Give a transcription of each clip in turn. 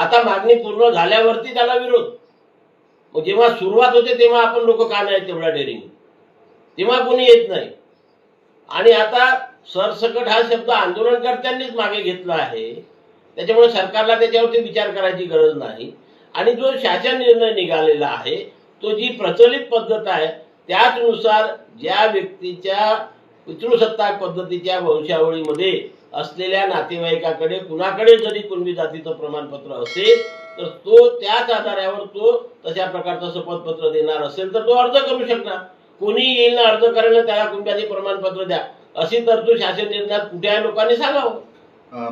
आता मागणी पूर्ण झाल्यावरती त्याला विरोध. मग जेव्हा सुरुवात होते तेव्हा आपण लोक का नाही तेवढा डेअरिंग तेव्हा कोणी येत नाही. आणि आता सरसकट हा शब्द आंदोलनकर्त्यांनीच मागे घेतला आहे. त्याच्यामुळे सरकारला त्याच्यावरती विचार करायची गरज नाही. आणि जो शासन निर्णय निघालेला आहे तो जी प्रचलित पद्धत आहे त्याचनुसार ज्या व्यक्तीच्या पितृसत्ताक पद्धतीच्या वंशावळीमध्ये असलेल्या नातेवाईकाकडे कुणाकडे जरी कुणबी जातीचं प्रमाणपत्र असेल तर तो त्याच आधारावर तो तशा प्रकारचं शपथपत्र देणार असेल तर तो अर्ज करू शकणार. कोणी येईल ना अर्ज करायला त्याला कुणब्याचे प्रमाणपत्र द्या. अशी तरतूद शासन निर्णयात कुठल्याही लोकांनी सांगावं.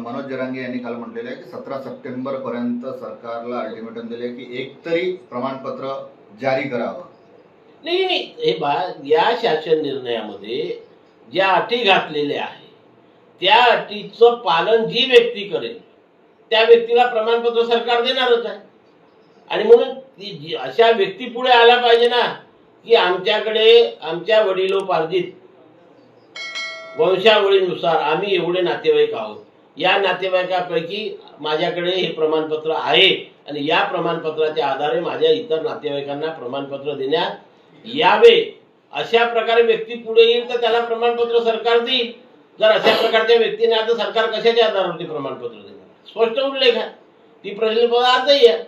मनोज जरांगे यांनी काल म्हटलेलं आहे की सतरा सप्टेंबर पर्यंत सरकारला अल्टिमेटम दिले की एक तरी प्रमाणपत्र जारी करावं. नाही नाही हे बा या शासन निर्णयामध्ये ज्या अटी घातलेल्या आहे त्या अटीचं पालन जी व्यक्ती करेल त्या व्यक्तीला प्रमाणपत्र सरकार देणारच आहे. आणि म्हणून ती जी- अशा व्यक्ती पुढे आला पाहिजे ना की आमच्याकडे आमच्या वडिलोपार्जित वंशावळीनुसार आम्ही एवढे नातेवाईक आहोत. या नातेवाईकापैकी माझ्याकडे हे प्रमाणपत्र आहे आणि या प्रमाणपत्राच्या आधारे माझ्या इतर नातेवाईकांना प्रमाणपत्र देण्यात यावे. अशा प्रकारे व्यक्ती पुढे येईल तर त्याला प्रमाणपत्र सरकार देईल. जर अशा प्रकारच्या व्यक्तीने आता सरकार कशाच्या आधारावरती प्रमाणपत्र देणार? स्पष्ट उल्लेख आहे ती प्रश्न आजही आहे.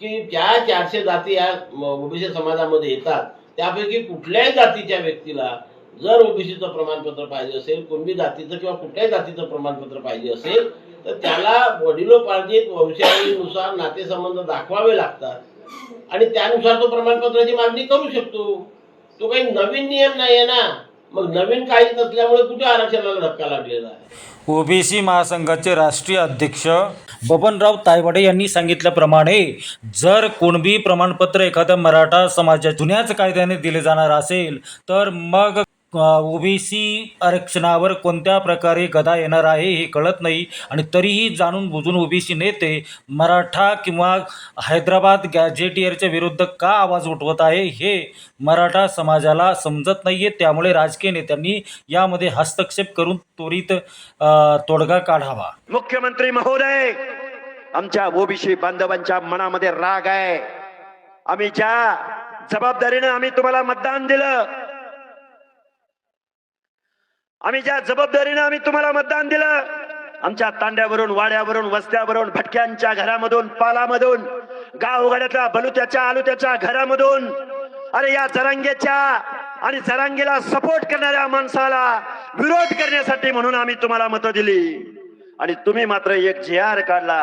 की ज्या चारशे जाती या ओबीसी समाजामध्ये येतात त्यापैकी कुठल्याही जातीच्या व्यक्तीला जर ओबीसीचं प्रमाणपत्र पाहिजे असेल कुणबी जातीचं किंवा कुठल्याही जातीचं प्रमाणपत्र पाहिजे असेल तर त्याला वडिलोपार्जित वंशावळीनुसार नातेसंबंध दाखवावे लागतात. आणि त्यानुसार तो प्रमाणपत्राची मागणी करू शकतो. तो काही नवीन नियम नाही आहे ना. मग नवीन काहीच नसल्यामुळे कुठे आरक्षणाला धक्का लागलेला आहे? ओबीसी महासंघाचे राष्ट्रीय अध्यक्ष बबनराव तायवाडे यांनी सांगितल्याप्रमाणे जर कोणबी प्रमाणपत्र एखाद्या मराठा समाजाच्या जुन्याच कायद्याने दिले जाणार असेल तर मग ओबीसी आरक्षणावर कोणत्या प्रकारे गदा येणार आहे हे कळत नाही आणि तरीही जाणून बुजून ओबीसी नेते मराठा किंवा हैदराबाद गॅजेटियरच्या विरुद्ध का आवाज उठवत आहे हे मराठा समाजाला समजत नाही आहे त्यामुळे राजकीय नेत्यांनी यामध्ये हस्तक्षेप करून त्वरित तोडगा काढावा. मुख्यमंत्री महोदय आमच्या ओबीसी बांधवांच्या मनामध्ये राग आहे. आम्ही ज्या जबाबदारीनं आम्ही तुम्हाला मतदान दिलं आम्ही ज्या जबाबदारीनं आम्ही तुम्हाला मतदान दिलं आमच्या तांड्यावरून वाड्यावरून वस्त्यावरून भटक्यांच्या घरामधून पालामधून गावगाड्यातल्या बलुत्याच्या आलुत्याच्या घरामधून अरे या जरांगेच्या आणि जरांगेला सपोर्ट करणाऱ्या माणसाला विरोध करण्यासाठी म्हणून आम्ही तुम्हाला मतं दिली. आणि तुम्ही मात्र एक जे आर काढला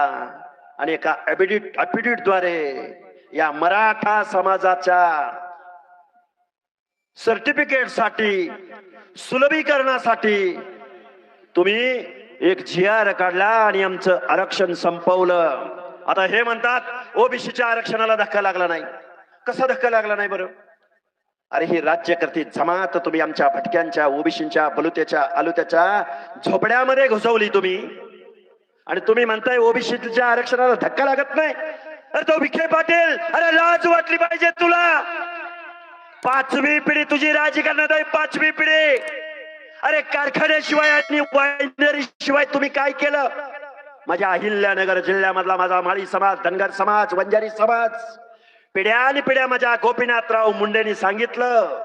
आणि एका एबिडिट अपिडिटद्वारे या मराठा समाजाच्या सर्टिफिकेटसाठी सुलभीकरणासाठी तुम्ही एक जी आर काढला आणि आमचं आरक्षण संपवलं. आता हे म्हणतात ओबीसीच्या आरक्षणाला धक्का लागला नाही. कसा धक्का लागला नाही बरं? अरे ही राज्यकर्ती जमात तुम्ही आमच्या भटक्यांच्या ओबीसीच्या बलुत्याच्या आलुत्याच्या झोपड्यामध्ये घुसवली तुम्ही. आणि तुम्ही म्हणताय ओबीसीच्या आरक्षणाला धक्का लागत नाही. अरे तो विखे पाटील अरे लाज वाटली पाहिजे तुला. पाचवी पिढी तुझी राजी करण्यात आहे पाचवी पिढी. अरे कारखान्याशिवाय आणि वायनरी शिवाय तुम्ही काय केलं? माझ्या अहिल्यानगर जिल्ह्यामधला माझा माळी समाज धनगर समाज वंजारी समाज पिढ्या आणि पिढ्या माझ्या गोपीनाथराव मुंडेंनी सांगितलं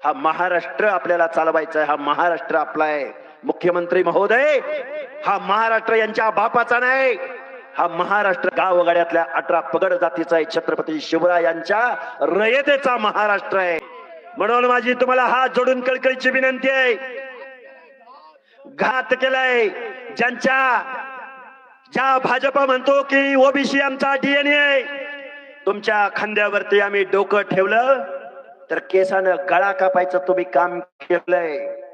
हा महाराष्ट्र आपल्याला चालवायचा हा महाराष्ट्र आपला आहे. मुख्यमंत्री महोदय हा महाराष्ट्र यांच्या बापाचा नाही. हा महाराष्ट्र गावगाड्यातल्या अठरा पगड जातीचा आहे छत्रपती शिवरायांच्या रयतेचा महाराष्ट्र आहे. म्हणून माझी तुम्हाला हात जोडून कळकळीची विनंती आहे. घात केलाय. ज्यांच्या ज्या भाजपा म्हणतो की ओबीसी आमचा डीएनए आहे तुमच्या खांद्यावरती आम्ही डोकं ठेवलं तर केसानं गळा कापायचं तुम्ही काम केलंय.